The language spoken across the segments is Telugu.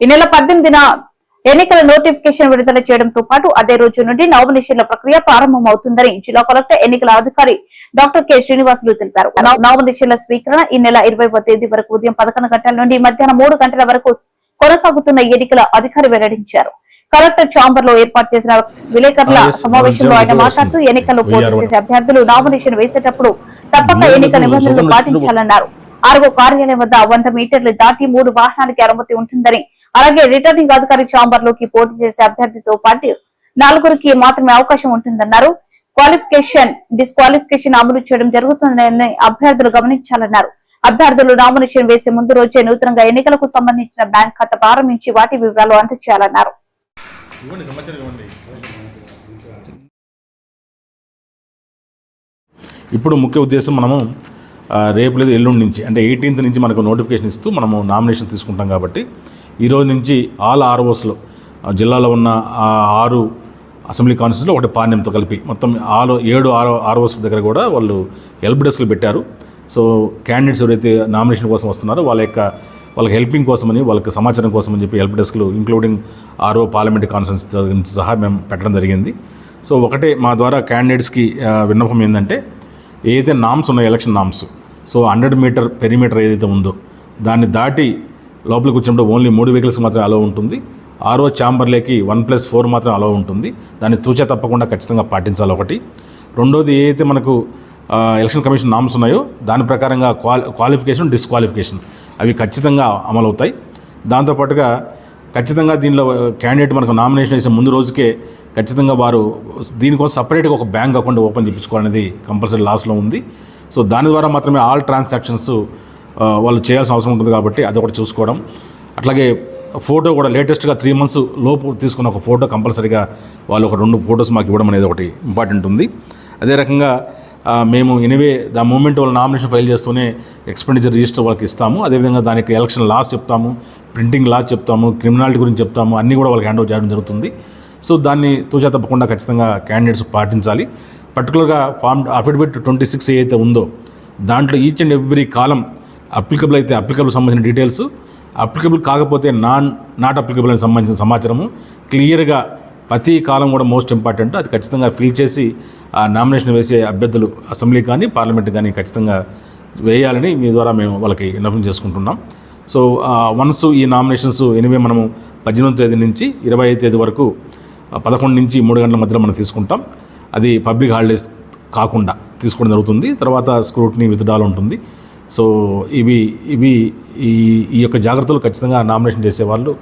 ఈ నెల పద్దెనిమిదిన ఎన్నికల నోటిఫికేషన్ విడుదల చేయడంతో పాటు అదే రోజు నుండి నామినేషన్ల ప్రక్రియ ప్రారంభమవుతుందని జిల్లా కలెక్టర్ ఎన్నికల అధికారి డాక్టర్ కె శ్రీనివాసులు తెలిపారు నామినేషన్ల స్వీకరణ ఈ నెల ఇరవైవ తేదీ వరకు ఉదయం పదకొండు గంటల నుండి మధ్యాహ్నం మూడు గంటల వరకు కొనసాగుతున్న ఎన్నికల అధికారి వెల్లడించారు కలెక్టర్ చాంబర్లో ఏర్పాటు చేసిన విలేకరుల. సమావేశంలో ఆయన. మాట్లాడుతూ ఎన్నికల్లో పోటీ చేసే అభ్యర్థులు నామినేషన్ వేసేటప్పుడు తప్పక ఎన్నికల నిబంధనలు పాటించాలన్నారు ఆర్వో కార్యాలయం వద్ద వంద మీటర్లు దాటి మూడు వాహనాలకి అనుమతి ఉంటుందని అలాగే రిటర్నింగ్ అధికారి చాంబర్లోకి పోటీ చేసే అభ్యర్థితో పాటు నలుగురికి మాత్రమే అవకాశం ఉంటుందన్నారు. క్వాలిఫికేషన్ డిస్క్వాలిఫికేషన్ అమలు చేయడం జరుగుతుందని అభ్యర్థులు గమనించాలన్నారు. అభ్యర్థులు నామినేషన్ వేసే ముందు రోజే నూతనంగా ఎన్నికలకు సంబంధించిన బ్యాంక్ ఖాతా ప్రారంభించి వాటి వివరాలు అందజేయాలన్నారు. ఇప్పుడు ముఖ్య ఉద్దేశం మనము రేపు లేదు ఎల్లుండి నుంచి అంటే ఎయిటీన్త్ నుంచి మనకు నోటిఫికేషన్ ఇస్తూ మనము నామినేషన్ తీసుకుంటాం కాబట్టి ఈ రోజు నుంచి ఆల్ ఆర్ఓస్లో జిల్లాలో ఉన్న ఆరు అసెంబ్లీ కాన్స్టిట్యూన్స్లో ఒకటి పాండ్యంతో కలిపి మొత్తం ఆరు ఏడు ఆరో ఆర్ఓస్ దగ్గర కూడా వాళ్ళు హెల్ప్ డెస్క్లు పెట్టారు. సో క్యాండిడేట్స్ ఎవరైతే నామినేషన్ కోసం వస్తున్నారో వాళ్ళ యొక్క వాళ్ళకి హెల్పింగ్ కోసమని వాళ్ళకి సమాచారం కోసమని చెప్పి హెల్ప్ డెస్క్లు ఇంక్లూడింగ్ ఆర్ఓ పార్లమెంట్ కాన్ఫరెన్స్ సహా మేము పెట్టడం జరిగింది. సో ఒకటే మా ద్వారా క్యాండిడేట్స్కి విన్నపం ఏంటంటే ఏదైతే నామ్స్ ఉన్నాయో election norms. So hundred meter perimeter ఏదైతే ఉందో దాన్ని దాటి లోపలికి వచ్చినప్పుడు ఓన్లీ మూడు వెహికల్స్ మాత్రమే అలో ఉంటుంది. ఆరో ఛాంబర్లేకి వన్ ప్లస్ ఫోర్ మాత్రం అలో ఉంటుంది. దాన్ని తూచా తప్పకుండా ఖచ్చితంగా పాటించాలి ఒకటి. రెండోది ఏదైతే మనకు ఎలక్షన్ కమిషన్ నామ్స్ ఉన్నాయో దాని ప్రకారంగా క్వాలి క్వాలిఫికేషన్ డిస్క్వాలిఫికేషన్ అవి ఖచ్చితంగా అమలవుతాయి. దాంతోపాటుగా ఖచ్చితంగా దీనిలో క్యాండిడేట్ మనకు నామినేషన్ వేసే ముందు రోజుకే ఖచ్చితంగా వారు దీనికోసం సపరేట్గా ఒక బ్యాంక్ అకౌంట్ ఓపెన్ చేయించుకోవాలనేది కంపల్సరీ లాస్లో ఉంది. సో దాని ద్వారా మాత్రమే ఆల్ ట్రాన్సాక్షన్స్ వాళ్ళు చేయాల్సిన అవసరం ఉంటుంది కాబట్టి అది ఒకటి చూసుకోవడం. అట్లాగే ఫోటో కూడా లేటెస్ట్గా త్రీ మంత్స్ లోపు తీసుకున్న ఒక ఫోటో కంపల్సరీగా వాళ్ళు ఒక రెండు ఫొటోస్ మాకు ఇవ్వడం అనేది ఒకటి ఇంపార్టెంట్ ఉంది. అదే రకంగా మేము ఎనివే ద మూమెంట్ వాళ్ళు నామినేషన్ ఫైల్ చేస్తూనే ఎక్స్పెండిచర్ రిజిస్టర్ వాళ్ళకి ఇస్తాము. అదేవిధంగా దానికి ఎలక్షన్ లాస్ చెప్తాము ప్రింటింగ్ లాస్ చెప్తాము క్రిమినాలిటీ గురించి చెప్తాము అన్నీ కూడా వాళ్ళకి హ్యాండ్ ఓవర్ చేయడం జరుగుతుంది. సో దాన్ని తూచా తప్పకుండా ఖచ్చితంగా క్యాండిడేట్స్ పాటించాలి. పర్టికులర్గా ఫామ్ అఫిడవిట్ ట్వంటీ సిక్స్ ఏదైతే ఉందో దాంట్లో each and every column applicable అయితే అప్లికబుల్ సంబంధించిన డీటెయిల్స్ అప్లికబుల్ కాకపోతే నాన్ నాట్ అప్లికబుల్ అని సంబంధించిన సమాచారము క్లియర్గా ప్రతి కాలం కూడా మోస్ట్ ఇంపార్టెంట్ అది ఖచ్చితంగా ఫిల్ చేసి ఆ నామినేషన్ వేసే అభ్యర్థులు అసెంబ్లీ కానీ పార్లమెంట్ కానీ ఖచ్చితంగా వేయాలని మీ ద్వారా మేము వాళ్ళకి విన్నపం చేసుకుంటున్నాం. సో వన్స్ ఈ నామినేషన్స్ ఎనివే మనము పద్దెనిమిది తేదీ నుంచి ఇరవై ఐదు తేదీ వరకు పదకొండు నుంచి మూడు గంటల మధ్యలో మనం తీసుకుంటాం. అది పబ్లిక్ హాలిడేస్ కాకుండా తీసుకోవడం జరుగుతుంది. తర్వాత స్క్రూటినీ విత్డ్రాల్ ఉంటుంది. సో ఇవి ఇవి ఈ ఈ యొక్క జాగ్రత్తలు ఖచ్చితంగా నామినేషన్ చేసేవాళ్ళు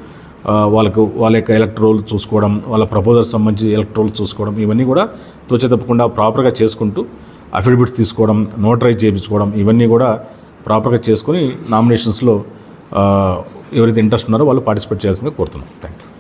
వాళ్ళకు వాళ్ళ యొక్క ఎలక్ట్రోల్ చూసుకోవడం వాళ్ళ ప్రపోజల్స్ సంబంధించి ఎలక్ట్రోల్ చూసుకోవడం ఇవన్నీ కూడా తోచే తప్పకుండా ప్రాపర్గా చేసుకుంటూ అఫిడవిట్స్ తీసుకోవడం నోటరైజ్ చేయించుకోవడం ఇవన్నీ కూడా ప్రాపర్గా చేసుకొని నామినేషన్స్లో ఎవరైతే ఇంట్రెస్ట్ ఉన్నారో వాళ్ళు పార్టిసిపేట్ చేయాల్సిందిగా కోరుతున్నాం. Thank you